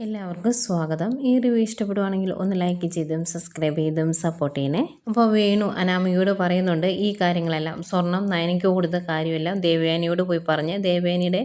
എല്ലാവർക്കും സ്വാഗതം. ഈ റിവ്യൂ ഇഷ്ടപ്പെടുവാണെങ്കിൽ ഒന്ന് ലൈക്ക് ചെയ്തും സബ്സ്ക്രൈബ് ചെയ്തും സപ്പോർട്ട് ചെയ്യണേ. അപ്പോൾ വേണു അനാമിയോട് പറയുന്നുണ്ട് ഈ കാര്യങ്ങളെല്ലാം സ്വർണം നയനിക്ക് കൊടുത്ത കാര്യമെല്ലാം ദേവയാനിയോട് പോയി പറഞ്ഞ് ദേവയാനിയുടെ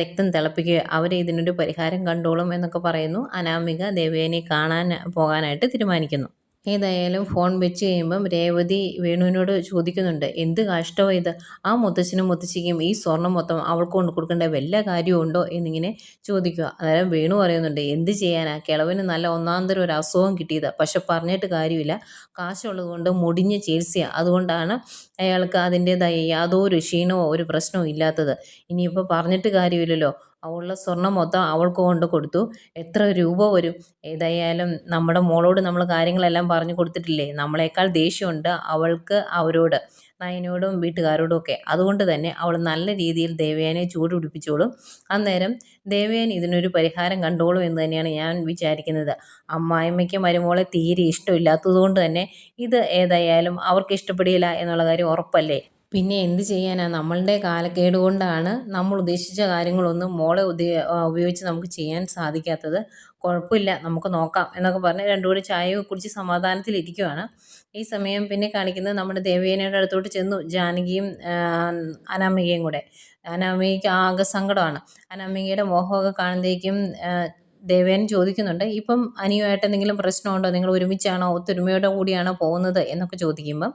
രക്തം തിളപ്പിക്കുക. അവർ ഇതിനൊരു പരിഹാരം കണ്ടോളും എന്നൊക്കെ പറയുന്നു. അനാമിക ദേവയാനിയെ കാണാൻ പോകാനായിട്ട് തീരുമാനിക്കുന്നു. ഏതായാലും ഫോൺ വെച്ച് കഴിയുമ്പം രേവതി വേണുവിനോട് ചോദിക്കുന്നുണ്ട് എന്ത് കാഷ്ടമോ ഇത്? ആ മുത്തച്ഛനും മുത്തശ്ശിക്കും ഈ സ്വർണം മൊത്തം അവൾക്ക് കൊണ്ട് കൊടുക്കേണ്ട വല്ല കാര്യമുണ്ടോ എന്നിങ്ങനെ ചോദിക്കുക. അന്നേരം വേണു പറയുന്നുണ്ട് എന്ത് ചെയ്യാനാ? കിളവിന് നല്ല ഒന്നാന്തരം ഒരു അസുഖം കിട്ടിയത്. പക്ഷെ പറഞ്ഞിട്ട് കാര്യമില്ല. കാശുള്ളത് കൊണ്ട് മുടിഞ്ഞ ചികിത്സയാണ് അതുകൊണ്ടാണ് അയാൾക്ക് അതിന്റെതായ യാതൊരു ക്ഷീണമോ ഒരു പ്രശ്നവും ഇല്ലാത്തത്. ഇനിയിപ്പോൾ പറഞ്ഞിട്ട് കാര്യമില്ലല്ലോ. അവളുടെ സ്വർണം മൊത്തം അവൾക്ക് കൊണ്ട് കൊടുത്തു. എത്ര രൂപ വരും? ഏതായാലും നമ്മുടെ മോളോട് നമ്മൾ കാര്യങ്ങളെല്ലാം പറഞ്ഞു കൊടുത്തിട്ടില്ലേ? നമ്മളെക്കാൾ ദേഷ്യമുണ്ട് അവൾക്ക് അവരോട് നയനോടും വീട്ടുകാരോടും ഒക്കെ. അതുകൊണ്ട് തന്നെ അവൾ നല്ല രീതിയിൽ ദേവയാനെ ചൂട് പിടിപ്പിച്ചോളും. അന്നേരം ദേവയൻ ഇതിനൊരു പരിഹാരം കണ്ടോളും എന്ന് തന്നെയാണ് ഞാൻ വിചാരിക്കുന്നത്. അമ്മായിമ്മയ്ക്ക് മരുമോളെ തീരെ ഇഷ്ടമില്ലാത്തതുകൊണ്ട് തന്നെ ഇത് ഏതായാലും അവർക്ക് ഇഷ്ടപ്പെടില്ല എന്നുള്ള കാര്യം ഉറപ്പല്ലേ? പിന്നെ എന്ത് ചെയ്യാനാണ് നമ്മളുടെ കാലക്കേട് കൊണ്ടാണ് നമ്മൾ ഉദ്ദേശിച്ച കാര്യങ്ങളൊന്നും മോളെ ഉപയോഗിച്ച് നമുക്ക് ചെയ്യാൻ സാധിക്കാത്തത്. കുഴപ്പമില്ല നമുക്ക് നോക്കാം എന്നൊക്കെ പറഞ്ഞ് രണ്ടു കൂടി ചായ കുടിച്ച് സമാധാനത്തിലിരിക്കുവാണ്. ഈ സമയം പിന്നെ കാണിക്കുന്നത് നമ്മുടെ ദേവേനയുടെ അടുത്തോട്ട് ചെന്നു. ജാനകിയും അനാമികയും കൂടെ. അനാമികയ്ക്ക് ആകെ സങ്കടമാണ്. അനാമികയുടെ മോഹമൊക്കെ കാണുമ്പോഴേക്കും ദേവേൻ ചോദിക്കുന്നുണ്ട്. ഇപ്പം അനിയുമായിട്ട് എന്തെങ്കിലും പ്രശ്നമുണ്ടോ? നിങ്ങൾ ഒരുമിച്ചാണോ ഒത്തൊരുമയോടെ കൂടിയാണോ പോകുന്നത് എന്നൊക്കെ ചോദിക്കുമ്പം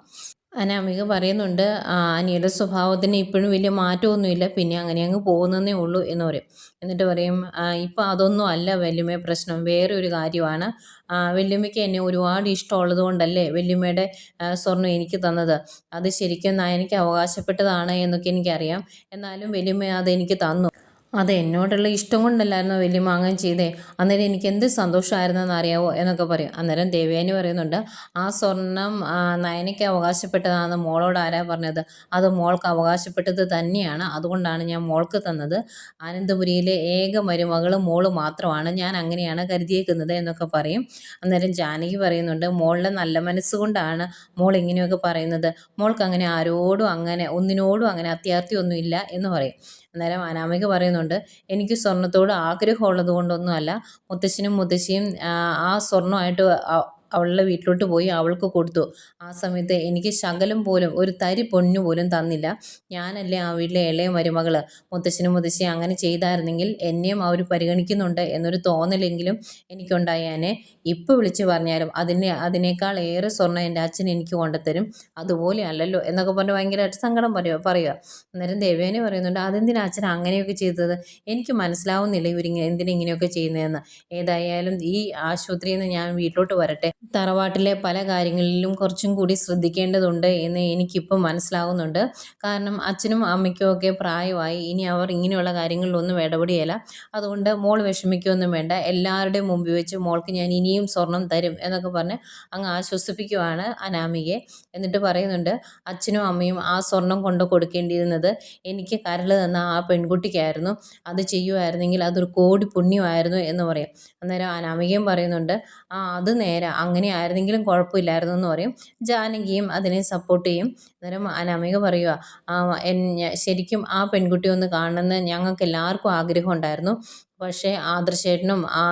അനാമിക പറയുന്നുണ്ട് അനിയുടെ സ്വഭാവത്തിന് ഇപ്പോഴും വലിയ മാറ്റമൊന്നുമില്ല പിന്നെ അങ്ങനെ അങ്ങ് പോകുന്നതേ ഉള്ളൂ എന്ന് പറയും. എന്നിട്ട് പറയും ഇപ്പം അതൊന്നും അല്ല വല്യമ്മ പ്രശ്നം വേറെ ഒരു കാര്യമാണ് വല്യമ്മയ്ക്ക് എന്നെ ഒരുപാട് ഇഷ്ടമുള്ളത് കൊണ്ടല്ലേ വല്യമ്മയുടെ സ്വർണം എനിക്ക് തന്നത്. അത് ശരിക്കും എനിക്ക് അവകാശപ്പെട്ടതാണ് എന്നൊക്കെ എനിക്കറിയാം. എന്നാലും വല്യമ്മ അതെനിക്ക് തന്നു. അത് എന്നോടുള്ള ഇഷ്ടം കൊണ്ടല്ലായിരുന്നു വലിയ മാങ്ങാൻ ചെയ്തേ? അന്നേരം എനിക്ക് എന്ത് സന്തോഷമായിരുന്നെന്ന് അറിയാവോ എന്നൊക്കെ പറയും. അന്നേരം ദേവയാനി പറയുന്നുണ്ട് ആ സ്വർണം നയനയ്ക്ക് അവകാശപ്പെട്ടതാണെന്ന് മോളോട് ആരാ പറഞ്ഞത്? അത് മോൾക്ക് അവകാശപ്പെട്ടത് തന്നെയാണ്. അതുകൊണ്ടാണ് ഞാൻ മോൾക്ക് തന്നത്. ആനന്ദപുരിയിലെ ഏക മരുമകൾ മോൾ മാത്രമാണ്. ഞാൻ അങ്ങനെയാണ് കരുതിയേക്കുന്നത് എന്നൊക്കെ പറയും. അന്നേരം ജാനകി പറയുന്നുണ്ട് മോളുടെ നല്ല മനസ്സുകൊണ്ടാണ് മോൾ ഇങ്ങനെയൊക്കെ പറയുന്നത്. മോൾക്ക് അങ്ങനെ ആരോടും അങ്ങനെ ഒന്നിനോടും അങ്ങനെ അത്യാർത്ഥിയൊന്നുമില്ല എന്ന് പറയും. അന്നേരം അനാമിക പറയുന്നുണ്ട് എനിക്ക് സ്വർണത്തോട് ആഗ്രഹമുള്ളത് കൊണ്ടൊന്നുമല്ല മുത്തശ്ശനും മുത്തശ്ശിയും ആ സ്വർണമായിട്ട് അവളുടെ വീട്ടിലോട്ട് പോയി അവൾക്ക് കൊടുത്തു. ആ സമയത്ത് എനിക്ക് ശകലം പോലും ഒരു തരി പൊന്നു പോലും തന്നില്ല. ഞാനല്ലേ ആ വീട്ടിലെ ഇളയ മരുമകൾ മുത്തശ്ശനും മുത്തശ്ശിയും അങ്ങനെ ചെയ്തായിരുന്നെങ്കിൽ എന്നെയും അവർ പരിഗണിക്കുന്നുണ്ട് എന്നൊരു തോന്നലെങ്കിലും എനിക്കുണ്ടായാനെ ഇപ്പോൾ വിളിച്ചു പറഞ്ഞാലും അതിനെ അതിനേക്കാൾ ഏറെ സ്വർണം എന്റെ അച്ഛൻ എനിക്ക് കൊണ്ടുത്തരും അതുപോലെ അല്ലല്ലോ എന്നൊക്കെ പറഞ്ഞ് ഭയങ്കരമായിട്ട് സങ്കടം പറയുക പറയുക അന്നേരം ദേവേനെ പറയുന്നുണ്ട് അതെന്തിനാ അച്ഛൻ അങ്ങനെയൊക്കെ ചെയ്തത്? എനിക്ക് മനസ്സിലാവുന്നില്ല ഇവരിങ്ങനെ എന്തിനാ ഇങ്ങനെയൊക്കെ ചെയ്യുന്നതെന്ന്. ഏതായാലും ഈ ആശുപത്രിയിൽ നിന്ന് ഞാൻ വീട്ടിലോട്ട് വരട്ടെ. തറവാട്ടിലെ പല കാര്യങ്ങളിലും കുറച്ചും കൂടി ശ്രദ്ധിക്കേണ്ടതുണ്ട് എന്ന് എനിക്കിപ്പം മനസ്സിലാകുന്നുണ്ട് കാരണം അച്ഛനും അമ്മയ്ക്കും ഒക്കെ പ്രായമായി ഇനി അവർ ഇങ്ങനെയുള്ള കാര്യങ്ങളിലൊന്നും ഇടപെടിയല്ല അതുകൊണ്ട് മോൾ വിഷമിക്കുകയൊന്നും വേണ്ട. എല്ലാവരുടെയും മുമ്പിൽ വെച്ച് മോൾക്ക് ഞാൻ ഇനിയും സ്വർണം തരും എന്നൊക്കെ പറഞ്ഞ് അങ്ങ് ആശ്വസിപ്പിക്കുവാണ് അനാമികയെ. എന്നിട്ട് പറയുന്നുണ്ട് അച്ഛനും അമ്മയും ആ സ്വർണം കൊണ്ട് കൊടുക്കേണ്ടിയിരുന്നത് എനിക്ക് കരൾ തന്ന ആ പെൺകുട്ടിക്കായിരുന്നു. അത് ചെയ്യുമായിരുന്നെങ്കിൽ അതൊരു കോടി പുണ്യമായിരുന്നു എന്ന് പറയും. അന്നേരം അനാമികയും പറയുന്നുണ്ട് ആ അത് നേരെ. അങ്ങനെ ആയിരുന്നെങ്കിലും കുഴപ്പമില്ലായിരുന്നു എന്ന് പറയും. ജാനകിയും അതിനെ സപ്പോർട്ട് ചെയ്യും. അന്നേരം അനാമിക പറയുക ശരിക്കും ആ പെൺകുട്ടി ഒന്ന് കാണണമെന്ന് ഞങ്ങൾക്ക് എല്ലാവർക്കും ആഗ്രഹം ഉണ്ടായിരുന്നു പക്ഷേ ആദർശേട്ടനും ആ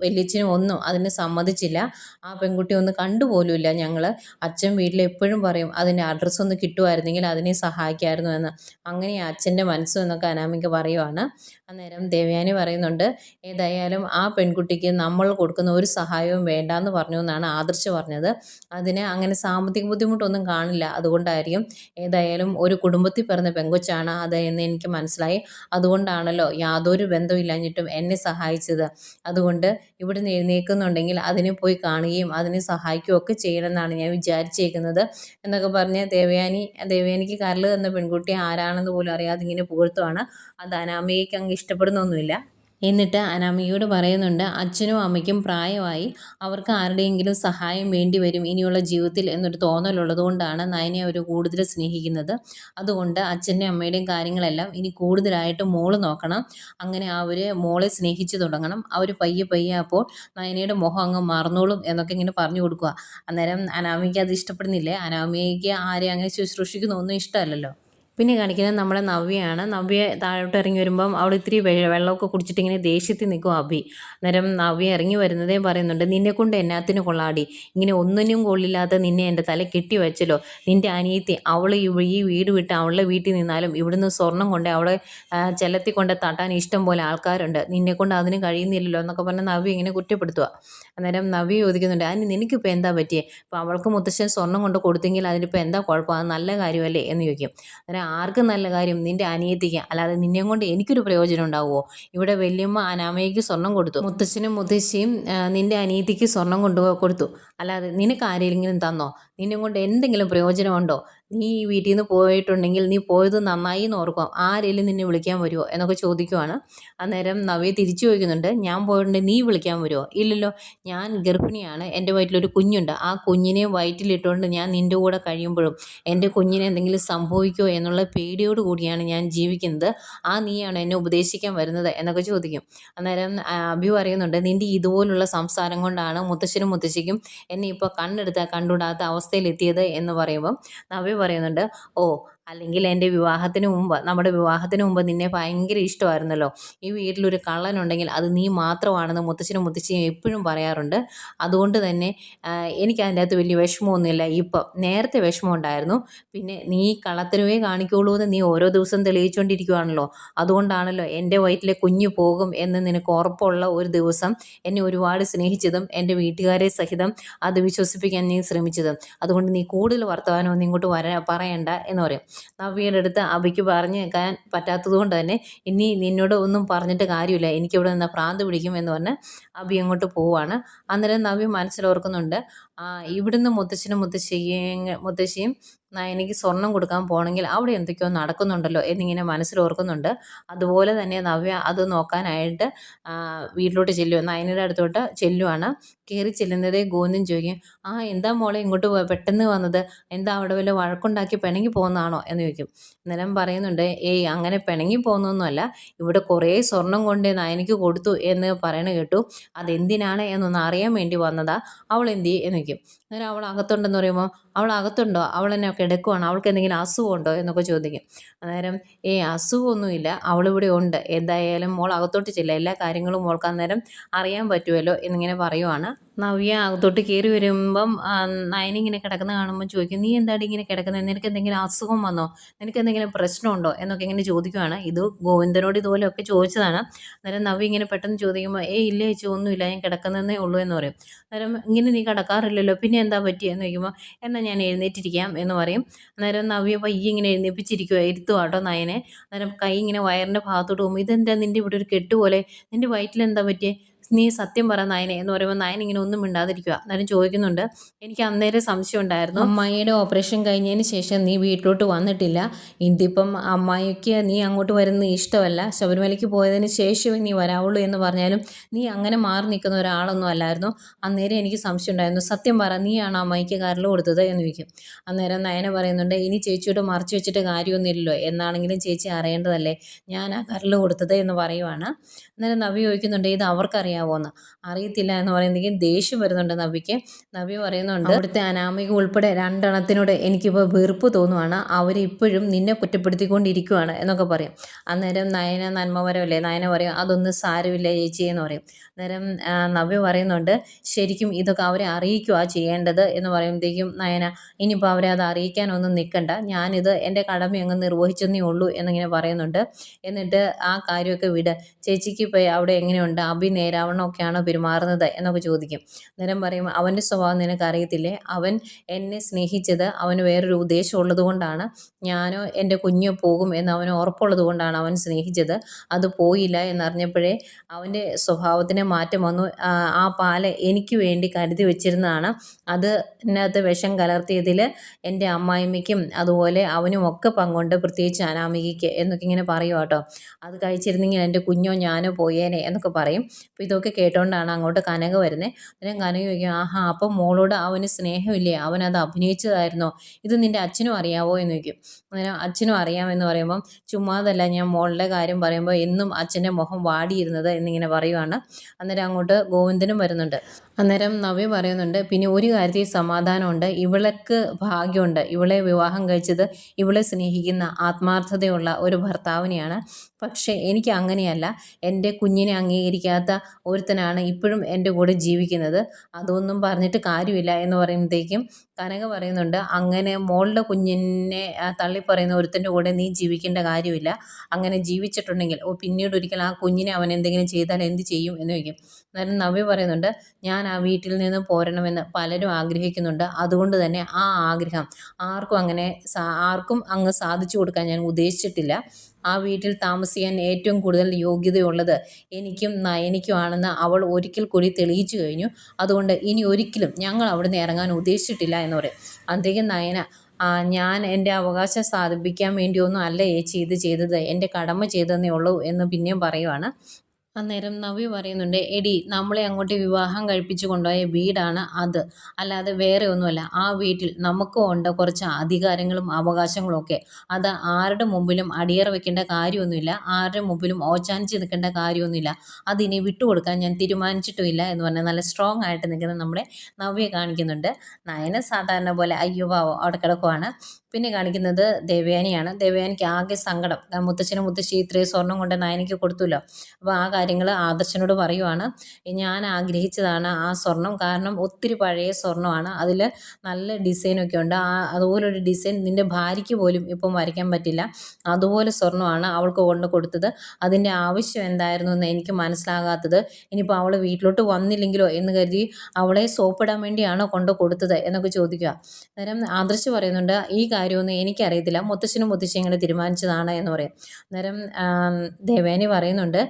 വലിയച്ഛനും ഒന്നും അതിന് സമ്മതിച്ചില്ല. ആ പെൺകുട്ടി ഒന്ന് കണ്ടുപോലുമില്ല. ഞങ്ങൾ അച്ഛൻ വീട്ടിൽ എപ്പോഴും പറയും അതിന്റെ അഡ്രസ്സ് ഒന്ന് കിട്ടുമായിരുന്നെങ്കിൽ അതിനെ സഹായിക്കായിരുന്നു എന്ന്. അങ്ങനെ അച്ഛന്റെ മനസ്സും എന്നൊക്കെ അനാമിക പറയുവാണ്. അന്നേരം ദേവയാനി പറയുന്നുണ്ട് ഏതായാലും ആ പെൺകുട്ടിക്ക് നമ്മൾ കൊടുക്കുന്ന ഒരു സഹായവും വേണ്ട എന്ന് പറഞ്ഞു എന്നാണ് ആദർശ് പറഞ്ഞത്. അതിന് അങ്ങനെ സാമ്പത്തിക ബുദ്ധിമുട്ടൊന്നും കാണില്ല. അതുകൊണ്ടായിരിക്കും ഏതായാലും ഒരു കുടുംബത്തിൽ പിറന്ന പെങ്കൊച്ചാണ് അത് എന്ന് എനിക്ക് മനസ്സിലായി. അതുകൊണ്ടാണല്ലോ യാതൊരു ബന്ധമില്ലാഞ്ഞിട്ടും എന്നെ സഹായിച്ചത്. അതുകൊണ്ട് ഇവിടുന്ന് എഴുന്നേൽക്കുന്നുണ്ടെങ്കിൽ അതിനെ പോയി കാണുകയും അതിനെ സഹായിക്കുകയും ഒക്കെ ചെയ്യണമെന്നാണ് ഞാൻ വിചാരിച്ചേക്കുന്നത്. എന്നൊക്കെ പറഞ്ഞ് ദേവയാനി ദേവയാനിക്ക് കരൾ തന്ന പെൺകുട്ടി ആരാണെന്ന് പോലും അറിയാതെ ഇങ്ങനെ പുകഴ്ത്തുവാണ്. അത് അനാമികയ്ക്ക് അങ്ങ് ഇഷ്ടപ്പെടുന്നൊന്നുമില്ല. എന്നിട്ട് അനാമികയോട് പറയുന്നുണ്ട് അച്ഛനും അമ്മയ്ക്കും പ്രായമായി അവർക്ക് ആരുടെയെങ്കിലും സഹായം വേണ്ടി വരും ഇനിയുള്ള ജീവിതത്തിൽ എന്നൊരു തോന്നലുള്ളതുകൊണ്ടാണ് നയനെ അവർ കൂടുതൽ സ്നേഹിക്കുന്നത്. അതുകൊണ്ട് അച്ഛന്റെയും അമ്മയുടെയും കാര്യങ്ങളെല്ലാം ഇനി കൂടുതലായിട്ട് മോൾ നോക്കണം. അങ്ങനെ അവർ മോളെ സ്നേഹിച്ച് തുടങ്ങണം. അവർ പയ്യെ പയ്യെ അപ്പോൾ നയനയുടെ മുഖം അങ്ങ് മറന്നോളും എന്നൊക്കെ ഇങ്ങനെ പറഞ്ഞു കൊടുക്കുക. അന്നേരം അനാമിക അത് ഇഷ്ടപ്പെടുന്നില്ലേ? അനാമികയ്ക്ക് ആരെയും അങ്ങനെ ശുശ്രൂഷിക്കുന്ന ഒന്നും ഇഷ്ടമല്ലല്ലോ. പിന്നെ കാണിക്കുന്നത് നമ്മുടെ നവ്യയാണ്. നവ്യ താഴോട്ട് ഇറങ്ങി വരുമ്പം അവൾ ഇത്തിരി വെള്ളമൊക്കെ കുടിച്ചിട്ട് ഇങ്ങനെ ദേഷ്യത്തിൽ നിൽക്കും അഭി. അന്നേരം നവ്യ ഇറങ്ങി വരുന്നതേ പറയുന്നുണ്ട് നിന്നെ കൊണ്ട് എന്നാത്തിന് കൊള്ളാടി. ഇങ്ങനെ ഒന്നിനും കൊള്ളില്ലാത്ത നിന്നെ എന്റെ തല കെട്ടി വെച്ചല്ലോ. നിന്റെ അനിയത്തി അവൾ ഈ വീട് വിട്ട് അവളുടെ വീട്ടിൽ നിന്നാലും ഇവിടുന്ന് സ്വർണം കൊണ്ട് അവളെ ചെലത്തി കൊണ്ട് തട്ടാൻ ഇഷ്ടം പോലെ ആൾക്കാരുണ്ട്. നിന്നെ കൊണ്ട് അതിന് കഴിയുന്നില്ലല്ലോ എന്നൊക്കെ പറഞ്ഞ് നവ്യ ഇങ്ങനെ കുറ്റപ്പെടുത്തുക അന്നേരം നവ്യ ചോദിക്കുന്നുണ്ട് അതിന് നിനക്കിപ്പോൾ എന്താ പറ്റിയേ? അപ്പോൾ അവൾക്ക് മുത്തശ്ശൻ സ്വർണം കൊണ്ട് കൊടുത്തെങ്കിൽ അതിനിപ്പോൾ എന്താ കുഴപ്പം? അത് നല്ല കാര്യമല്ലേ? എന്ന് ചോദിക്കും. അന്നേരം ആർക്കും നല്ല കാര്യം നിന്റെ അനിയത്തിക്ക് അല്ലാതെ നിന്നെ കൊണ്ട് എനിക്കൊരു പ്രയോജനം ഉണ്ടാവുമോ ഇവിടെ വല്യമ്മ അനാമയ്ക്ക് സ്വർണം കൊടുത്തു. മുത്തശ്ശനും മുത്തശ്ശിയും നിന്റെ അനിയത്തിക്ക് സ്വർണം കൊണ്ടു കൊടുത്തു. അല്ലാതെ നിനക്ക് ആരെങ്കിലും തന്നോ? നിന്നെ കൊണ്ട് എന്തെങ്കിലും പ്രയോജനമുണ്ടോ? നീ ഈ വീട്ടിൽ നിന്ന് പോയിട്ടുണ്ടെങ്കിൽ നീ പോയത് നന്നായി എന്ന് ഓർക്കും ആരെങ്കിലും നിന്നെ വിളിക്കാൻ വരുമോ എന്നൊക്കെ ചോദിക്കുവാണ്. അന്നേരം നവ്യ തിരിച്ചു ചോദിക്കുന്നുണ്ട്. ഞാൻ പോയിട്ടുണ്ടെങ്കിൽ നീ വിളിക്കാൻ വരുമോ ഇല്ലല്ലോ. ഞാൻ ഗർഭിണിയാണ്. എന്റെ വയറ്റിലൊരു കുഞ്ഞുണ്ട്. ആ കുഞ്ഞിനെ വയറ്റിലിട്ടുകൊണ്ട് ഞാൻ നിന്റെ കൂടെ കഴിയുമ്പോഴും എന്റെ കുഞ്ഞിനെ എന്തെങ്കിലും സംഭവിക്കുമോ എന്നുള്ള പേടിയോട് കൂടിയാണ് ഞാൻ ജീവിക്കുന്നത്. ആ നീയാണ് എന്നെ ഉപദേശിക്കാൻ വരുന്നത് എന്നൊക്കെ ചോദിക്കും. അന്നേരം അഭി പറയുന്നുണ്ട് നിന്റെ ഇതുപോലുള്ള സംസാരം കൊണ്ടാണ് മുത്തശ്ശനും മുത്തശ്ശിക്കും എന്നെ ഇപ്പോൾ കണ്ണെടുത്ത കണ്ടുകൂടാത്ത അവസ്ഥയിലെത്തിയത് എന്ന് പറയുമ്പം നവ്യ പറയുന്നുണ്ട് ഓ അല്ലെങ്കിൽ എന്റെ വിവാഹത്തിന് മുമ്പ് നമ്മുടെ വിവാഹത്തിന് മുമ്പ് നിന്നെ ഭയങ്കര ഇഷ്ടമായിരുന്നല്ലോ. ഈ വീട്ടിലൊരു കള്ളനുണ്ടെങ്കിൽ അത് നീ മാത്രമാണെന്ന് മുത്തച്ഛനും മുത്തശ്ശിയും എപ്പോഴും പറയാറുണ്ട്. അതുകൊണ്ട് തന്നെ എനിക്ക് അതിന്റെ അകത്ത് വലിയ വിഷമമൊന്നുമില്ല. ഇപ്പം നേരത്തെ വിഷമം ഉണ്ടായിരുന്നു പിന്നെ നീ കള്ളത്തിനുവേ കാണിക്കുള്ളൂ എന്ന് നീ ഓരോ ദിവസം തെളിയിച്ചുകൊണ്ടിരിക്കുകയാണല്ലോ അതുകൊണ്ടാണല്ലോ എന്റെ വയറ്റിലെ കുഞ്ഞു പോകും എന്ന് നിനക്ക് ഉറപ്പുള്ള ഒരു ദിവസം എന്നെ ഒരുപാട് സ്നേഹിച്ചതും എന്റെ വീട്ടുകാരെ സഹിതം അത് വിശ്വസിപ്പിക്കാൻ നീ ശ്രമിച്ചതും. അതുകൊണ്ട് നീ കൂടുതൽ വർത്തമാനമൊന്നും ഇങ്ങോട്ട് വര പറയണ്ട എന്ന് പറയും. നവ്യയുടെ അടുത്ത് അബിക്ക് പറഞ്ഞു വെക്കാൻ പറ്റാത്തത് കൊണ്ട് തന്നെ ഇനി നിന്നോട് ഒന്നും പറഞ്ഞിട്ട് കാര്യമില്ല. എനിക്കിവിടെ നിന്ന് ഭ്രാന്ത് പിടിക്കും എന്ന് പറഞ്ഞ് അബി അങ്ങോട്ട് പോവാണ്. അന്നേരം നവ്യ മനസ്സിലോർക്കുന്നുണ്ട് ഇവിടുന്ന് മുത്തശ്ശനും മുത്തശ്ശിയും മുത്തശ്ശിയും എനിക്ക് സ്വർണം കൊടുക്കാൻ പോകണമെങ്കിൽ അവിടെ എന്തൊക്കെയോ നടക്കുന്നുണ്ടല്ലോ എന്നിങ്ങനെ മനസ്സിലോർക്കുന്നുണ്ട് അതുപോലെ തന്നെ നവ്യ അത് നോക്കാനായിട്ട് ആ, വീട്ടിലോട്ട് ചെല്ലുക നയനയുടെ അടുത്തോട്ട് ചെല്ലുവാണ്. കയറി ചെല്ലുന്നതേ ഗോന്നും ചോദിക്കും ആ എന്താ മോളെ ഇങ്ങോട്ട് പെട്ടെന്ന് വന്നത്? എന്താ അവിടെ വല്ല വഴക്കുണ്ടാക്കി പിണങ്ങി പോകുന്നതാണോ? എന്ന് ചോദിക്കും. അന്നേരം പറയുന്നുണ്ട് ഏയ് അങ്ങനെ പിണങ്ങി പോകുന്നൊന്നുമല്ല. ഇവിടെ കുറേ സ്വർണം കൊണ്ട് നയനിക്ക് കൊടുത്തു എന്ന് പറയണ കേട്ടു. അതെന്തിനാണ്? എന്നൊന്ന് അറിയാൻ വേണ്ടി വന്നതാ. അവൾ എന്ത് എന്ന് ചോദിക്കും അന്നേരം അവൾ അകത്തുണ്ടെന്ന് പറയുമ്പോൾ അവൾ അകത്തുണ്ടോ? അവൾ എന്നെ കിടക്കുവാണ് അവൾക്ക് എന്തെങ്കിലും അസുഖമുണ്ടോ എന്നൊക്കെ ചോദിക്കും. അന്നേരം ഏ അസുഖമൊന്നുമില്ല. അവളിവിടെ ഉണ്ട്. എന്തായാലും മോൾ അകത്തോട്ട് ചെല്ല. എല്ലാ കാര്യങ്ങളും മോൾക്ക് അന്നേരം അറിയാൻ പറ്റുമല്ലോ എന്നിങ്ങനെ പറയുവാണ്. നവ്യ അകത്തോട്ട് കയറി വരുമ്പം നയന ഇങ്ങനെ കിടക്കുന്ന കാണുമ്പോൾ ചോദിക്കും നീ എന്താടി ഇങ്ങനെ കിടക്കുന്നത് നിനക്ക് എന്തെങ്കിലും അസുഖം വന്നോ? നിനക്ക് എന്തെങ്കിലും പ്രശ്നമുണ്ടോ എന്നൊക്കെ ഇങ്ങനെ ചോദിക്കുവാണ്. ഇത് ഗോവിന്ദനോട് ഇതുപോലെയൊക്കെ ചോദിച്ചതാണ്. അന്നേരം നവ്യ ഇങ്ങനെ പെട്ടെന്ന് ചോദിക്കുമ്പോൾ ഏ ഇല്ല ചേച്ചി ഒന്നുമില്ല. ഞാൻ കിടക്കുന്നതേ ഉള്ളൂ എന്ന് പറയും. അന്നേരം ഇങ്ങനെ നീ കിടക്കാറില്ലല്ലോ. പിന്നെ എന്താ പറ്റിയെന്ന് ചോദിക്കുമ്പോൾ എന്നാൽ ഞാൻ എഴുന്നേറ്റിരിക്കാം എന്ന് പറയും. അന്നേരം നവ്യ പയ്യെ ഇങ്ങനെ എഴുന്നേപ്പിച്ചിരിക്കുക ഇരുത്തുക കേട്ടോ നയനെ. അന്നേരം കൈ ഇങ്ങനെ വയറിന്റെ ഭാഗത്തോട്ട് പോകുമ്പോൾ ഇതെന്താ നിന്റെ ഇവിടെ ഒരു കെട്ട് പോലെ? നിന്റെ വയറ്റിൽ എന്താ പറ്റിയേ? നീ സത്യം പറ നയനെ എന്ന് പറയുമ്പോൾ നയൻ ഇങ്ങനെ ഒന്നും മിണ്ടാതിരിക്കുക എന്നാലും ചോദിക്കുന്നുണ്ട്. എനിക്ക് അന്നേരം സംശയം ഉണ്ടായിരുന്നു. അമ്മായിയുടെ ഓപ്പറേഷൻ കഴിഞ്ഞതിന് ശേഷം നീ വീട്ടിലോട്ട് വന്നിട്ടില്ല. ഇതിപ്പം അമ്മായിക്ക് നീ അങ്ങോട്ട് വരുന്നത് ഇഷ്ടമല്ല. ശബരിമലയ്ക്ക് പോയതിന് ശേഷമേ നീ വരാവുള്ളൂ എന്ന് പറഞ്ഞാലും നീ അങ്ങനെ മാറി നിൽക്കുന്ന ഒരാളൊന്നും അല്ലായിരുന്നു. അന്നേരം എനിക്ക് സംശയം ഉണ്ടായിരുന്നു. സത്യം പറ നീയാണ് അമ്മായിക്ക് കരൾ കൊടുത്തത് എന്ന് ചോദിക്കും. അന്നേരം നയന പറയുന്നുണ്ട് ഇനി ചേച്ചിയോട് മറച്ചു വെച്ചിട്ട് കാര്യമൊന്നുമില്ലല്ലോ. എന്നാണെങ്കിലും ചേച്ചി അറിയേണ്ടതല്ലേ? ഞാൻ ആ കരൾ കൊടുത്തത് എന്ന് പറയുവാണ്. അന്നേരം നവി ചോദിക്കുന്നുണ്ട് ഇത് അവർക്കറിയാവോന്ന്? അറിയത്തില്ല എന്ന് പറയുന്നെങ്കിൽ ദേഷ്യം വരുന്നുണ്ട് നവിക്ക് നവി പറയുന്നുണ്ട് അവിടുത്തെ അനാമിക ഉൾപ്പെടെ രണ്ടെണ്ണത്തിനോട് എനിക്കിപ്പോൾ വെറുപ്പ് തോന്നുവാണ്. അവരിപ്പോഴും നിന്നെ കുറ്റപ്പെടുത്തിക്കൊണ്ടിരിക്കുവാണ് എന്നൊക്കെ പറയും. അന്നേരം നയന നന്മവരമല്ലേ നയന പറയും അതൊന്നും സാരമില്ല ചേച്ചി എന്ന് പറയും. അന്നേരം നവി നവ്യ പറയുന്നുണ്ട് ശരിക്കും ഇതൊക്കെ അവരെ അറിയിക്കുക ചെയ്യേണ്ടത് എന്ന് പറയുമ്പോഴത്തേക്കും നയന ഇനിയിപ്പോൾ അവരെ അത് അറിയിക്കാനൊന്നും നിൽക്കണ്ട ഞാനിത് എന്റെ കടമ അങ്ങ് നിർവഹിച്ചെന്നേ ഉള്ളൂ എന്നിങ്ങനെ പറയുന്നുണ്ട്. എന്നിട്ട് ആ കാര്യമൊക്കെ വിട്. ചേച്ചിക്ക് ഇപ്പോൾ അവിടെ എങ്ങനെയുണ്ട്? അഭി നേരാവണ്ണമൊക്കെയാണോ പെരുമാറുന്നത്? എന്നൊക്കെ ചോദിക്കും. അന്നേരം പറയും അവന്റെ സ്വഭാവം നിനക്ക് അറിയത്തില്ലേ അവൻ എന്നെ സ്നേഹിച്ചത് അവന് വേറൊരു ഉദ്ദേശം ഉള്ളത് കൊണ്ടാണ് ഞാനോ എന്റെ കുഞ്ഞോ പോകും എന്ന് അവന് ഉറപ്പുള്ളത് കൊണ്ടാണ് അവൻ സ്നേഹിച്ചത്. അത് പോയില്ല എന്നറിഞ്ഞപ്പോഴേ അവന്റെ സ്വഭാവത്തിന് മാറ്റം വന്നു. ആ, പാൽ എനിക്ക് വേണ്ടി കരുതി വെച്ചിരുന്നതാണ്. അത് അതിനകത്ത് വിഷം കലർത്തിയതിൽ എന്റെ അമ്മായിമ്മയ്ക്കും അതുപോലെ അവനും ഒക്കെ പങ്കുണ്ട് പ്രത്യേകിച്ച് അനാമികയ്ക്ക് എന്നൊക്കെ ഇങ്ങനെ പറയുക കേട്ടോ അത് കഴിച്ചിരുന്നെങ്കിൽ എന്റെ കുഞ്ഞോ ഞാനോ പോയേനെ എന്നൊക്കെ പറയും. അപ്പോൾ ഇതൊക്കെ കേട്ടോണ്ടാണ് അങ്ങോട്ട് കനക വരുന്നത് അന്നേരം കനക ചോദിക്കും ആഹാ അപ്പം മോളോട് അവന് സ്നേഹമില്ലേ? അത് അഭിനയിച്ചതായിരുന്നോ? ഇത് നിന്റെ അച്ഛനും അറിയാവോ? എന്ന് ചോദിക്കും. അന്നേരം അച്ഛനും അറിയാമെന്ന് പറയുമ്പം ചുമ്മാതല്ല ഞാൻ മോളുടെ കാര്യം പറയുമ്പോൾ എന്നും അച്ഛന്റെ മുഖം വാടിയിരുന്നത് എന്നിങ്ങനെ പറയുവാണ്. അന്നേരം അങ്ങോട്ട് ഗോവിന്ദനും വരുന്നുണ്ട്. അന്നേരം നവ്യ പറയുന്നുണ്ട് പിന്നെ ഒരു കാര്യത്തിൽ സമാധാനമുണ്ട്. ഇവളക്ക് ഭാഗ്യമുണ്ട്. ഇവളെ വിവാഹം കഴിച്ചത് ഇവളെ സ്നേഹിക്കുന്ന ആത്മാർത്ഥതയുള്ള ഒരു ഭർത്താവിനെയാണ്. പക്ഷേ എനിക്ക് അങ്ങനെയല്ല. എന്റെ കുഞ്ഞിനെ അംഗീകരിക്കാത്ത ഒരുത്തനാണ് ഇപ്പോഴും എന്റെ കൂടെ ജീവിക്കുന്നത്. അതൊന്നും പറഞ്ഞിട്ട് കാര്യമില്ല എന്ന് പറയുമ്പോഴത്തേക്കും കനക പറയുന്നുണ്ട് അങ്ങനെ മോളുടെ കുഞ്ഞിനെ തള്ളിപ്പറയുന്ന ഒരുത്തന്റെ കൂടെ നീ ജീവിക്കേണ്ട കാര്യമില്ല. അങ്ങനെ ജീവിച്ചിട്ടുണ്ടെങ്കിൽ ഓ പിന്നീട് ഒരിക്കൽ ആ കുഞ്ഞിനെ അവൻ എന്തെങ്കിലും ചെയ്താൽ എന്ത് ചെയ്യും? എന്ന് ചോദിക്കും. അന്നേരം നവ്യ പറയുന്നുണ്ട് ഞാൻ ആ വീട്ടിൽ നിന്ന് പോരണമെന്ന് പലരും ആഗ്രഹിക്കുന്നുണ്ട്. അതുകൊണ്ട് തന്നെ ആ ആഗ്രഹം ആർക്കും അങ്ങനെ ആർക്കും അങ്ങ് സാധിച്ചു കൊടുക്കാൻ ഞാൻ ഉദ്ദേശിച്ചിട്ടില്ല. ആ വീട്ടിൽ താമസിക്കാൻ ഏറ്റവും കൂടുതൽ യോഗ്യതയുള്ളത് എനിക്കും നയനിക്കുമാണെന്ന് അവൾ ഒരിക്കൽ കൂടി തെളിയിച്ചു കഴിഞ്ഞു. അതുകൊണ്ട് ഇനി ഒരിക്കലും ഞങ്ങൾ അവിടുന്ന് ഇറങ്ങാൻ ഉദ്ദേശിച്ചിട്ടില്ല എന്ന് പറയും. അന്തേക്കും നയന ഞാൻ എന്റെ അവകാശം സ്ഥാപിക്കാൻ വേണ്ടിയൊന്നും അല്ല ഏച്ചി ഇത് ചെയ്തത്. എന്റെ കടമ ചെയ്തതെന്നേ ഉള്ളൂ എന്ന് പിന്നെയും പറയുവാണ്. അന്നേരം നവ്യ പറയുന്നുണ്ട് എടി നമ്മളെ അങ്ങോട്ട് വിവാഹം കഴിപ്പിച്ചു കൊണ്ടുപോയ വീടാണ് അത്. അല്ലാതെ വേറെ ഒന്നുമല്ല. ആ വീട്ടിൽ നമുക്കും ഉണ്ട് കുറച്ച് അധികാരങ്ങളും അവകാശങ്ങളും ഒക്കെ. അത് ആരുടെ മുമ്പിലും അടിയറ വെക്കേണ്ട കാര്യമൊന്നുമില്ല. ആരുടെ മുമ്പിലും ഓച്ചാനിച്ച് നിൽക്കേണ്ട കാര്യമൊന്നുമില്ല. അതിനി വിട്ടുകൊടുക്കാൻ ഞാൻ തീരുമാനിച്ചിട്ടുമില്ല എന്ന് പറഞ്ഞാൽ നല്ല സ്ട്രോങ് ആയിട്ട് നിൽക്കുന്ന നമ്മുടെ നവ്യ കാണിക്കുന്നുണ്ട്. നയന സാധാരണ പോലെ അയ്യോ പാവോ അവിടെ കിടക്കുവാണ്. പിന്നെ കാണിക്കുന്നത് ദേവയാനിയാണ്. ദേവയാനിക്ക് ആകെ സങ്കടം. മുത്തച്ഛനും മുത്തശ്ശി ഇത്രയും സ്വർണം കൊണ്ട് നയനിക്ക് കൊടുത്തുല്ലോ. അപ്പോൾ ആ കാര്യങ്ങൾ ആദർശനോട് പറയുവാണ്. ഞാൻ ആഗ്രഹിച്ചതാണ് ആ സ്വർണം. കാരണം ഒത്തിരി പഴയ സ്വർണമാണ് അതിൽ നല്ല ഡിസൈനൊക്കെ ഉണ്ട്. ആ അതുപോലൊരു ഡിസൈൻ നിന്റെ ഭാര്യയ്ക്ക് പോലും ഇപ്പം വരയ്ക്കാൻ പറ്റില്ല. അതുപോലെ സ്വർണമാണ് അവൾക്ക് കൊണ്ട് കൊടുത്തത്. അതിന്റെ ആവശ്യം എന്തായിരുന്നു എന്ന് എനിക്ക് മനസ്സിലാകാത്തത്. ഇനിയിപ്പോൾ അവൾ വീട്ടിലോട്ട് വന്നില്ലെങ്കിലോ എന്ന് കരുതി അവളെ സോപ്പിടാൻ വേണ്ടിയാണോ കൊണ്ട് കൊടുത്തത് എന്നൊക്കെ ചോദിക്കുക. അന്നേരം ആദർശ് പറയുന്നുണ്ട് ഈ കാര്യമൊന്നും എനിക്കറിയത്തില്ല. മുത്തശ്ശനും മുത്തശ്ശിയും ഇങ്ങനെ തീരുമാനിച്ചതാണ് എന്ന് പറയും. അന്നേരം ദേവേനി പറയുന്നുണ്ട്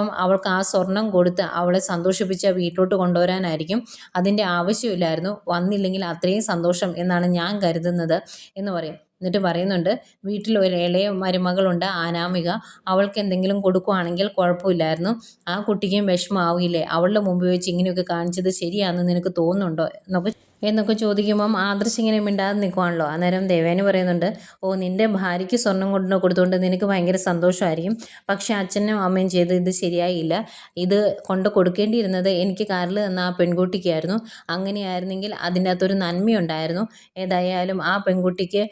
ഇനിയിപ്പം അവൾക്ക് ആ സ്വർണം കൊടുത്ത് അവളെ സന്തോഷിപ്പിച്ച വീട്ടിലോട്ട് കൊണ്ടുവരാനായിരിക്കും. അതിന്റെ ആവശ്യമില്ലായിരുന്നു. വന്നില്ലെങ്കിൽ അത്രയും സന്തോഷം എന്നാണ് ഞാൻ കരുതുന്നത് എന്ന് പറയും. എന്നിട്ട് പറയുന്നുണ്ട് വീട്ടിൽ ഒരു ഇളയ മരുമകളുണ്ട് ആനാമിക അവൾക്ക് എന്തെങ്കിലും കൊടുക്കുവാണെങ്കിൽ കുഴപ്പമില്ലായിരുന്നു. ആ കുട്ടിക്കും വിഷമമാവില്ലേ? അവളുടെ മുമ്പ് വെച്ച് ഇങ്ങനെയൊക്കെ കാണിച്ചത് ശരിയാണെന്ന് നിനക്ക് തോന്നുന്നുണ്ടോ? എന്നൊക്കെ എന്നൊക്കെ ചോദിക്കുമ്പം ആദർശ് ഇങ്ങനെ മിണ്ടാതെ നിൽക്കുവാണല്ലോ. അന്നേരം ദേവേനി പറയുന്നുണ്ട് ഓ നിന്റെ ഭാര്യയ്ക്ക് സ്വർണം കൊണ്ടു കൊടുത്തുകൊണ്ട് നിനക്ക് ഭയങ്കര സന്തോഷമായിരിക്കും പക്ഷേ അച്ഛനും അമ്മയും ചെയ്ത് ഇത് ശരിയായില്ല. ഇത് കൊണ്ട് കൊടുക്കേണ്ടിയിരുന്നത് എനിക്ക് കാറിൽ തന്ന ആ പെൺകുട്ടിക്കായിരുന്നു. അങ്ങനെയായിരുന്നെങ്കിൽ അതിന്റെ അകത്തൊരു നന്മയുണ്ടായിരുന്നു. ഏതായാലും ആ പെൺകുട്ടിക്ക്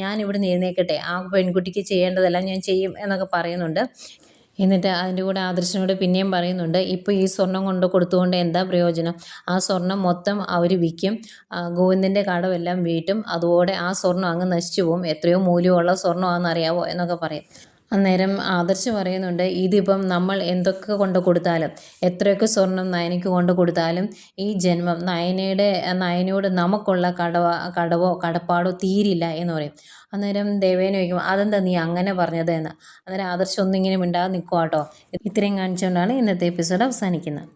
ഞാൻ ഇവിടെ എഴുന്നേൽക്കട്ടെ. ആ പെൺകുട്ടിക്ക് ചെയ്യേണ്ടതെല്ലാം ഞാൻ ചെയ്യും എന്നൊക്കെ പറയുന്നുണ്ട്. എന്നിട്ട് അതിന്റെ കൂടെ ആദർശനോട് പിന്നെയും പറയുന്നുണ്ട് ഇപ്പോൾ ഈ സ്വർണം കൊണ്ട് കൊടുത്തുകൊണ്ട് എന്താ പ്രയോജനം? ആ സ്വർണം മൊത്തം അവർ വിൽക്കും ഗോവിന്ദന്റെ കടമെല്ലാം വീട്ടും അതുപോലെ ആ സ്വർണം അങ്ങ് നശിച്ചു പോകും. എത്രയോ മൂല്യമുള്ള സ്വർണമാണെന്നറിയാവോ? എന്നൊക്കെ പറയും. അന്നേരം ആദർശ് പറയുന്നുണ്ട് ഇതിപ്പം നമ്മൾ എന്തൊക്കെ കൊണ്ട് കൊടുത്താലും എത്രയൊക്കെ സ്വർണം നയനയ്ക്ക് കൊണ്ട് കൊടുത്താലും ഈ ജന്മം നയനയുടെ നയനയോട് നമുക്കുള്ള കടവ കടവോ കടപ്പാടോ തീരില്ല എന്ന് പറയും. അന്നേരം ദേവേന ചോദിക്കും അതെന്താ നീ അങ്ങനെ പറഞ്ഞത് എന്ന് അന്നേരം ആദർശം ഒന്നിങ്ങനെ മിണ്ടാതെ നിൽക്കുക കേട്ടോ ഇത്രയും കാണിച്ചുകൊണ്ടാണ് ഇന്നത്തെ എപ്പിസോഡ് അവസാനിക്കുന്നത്.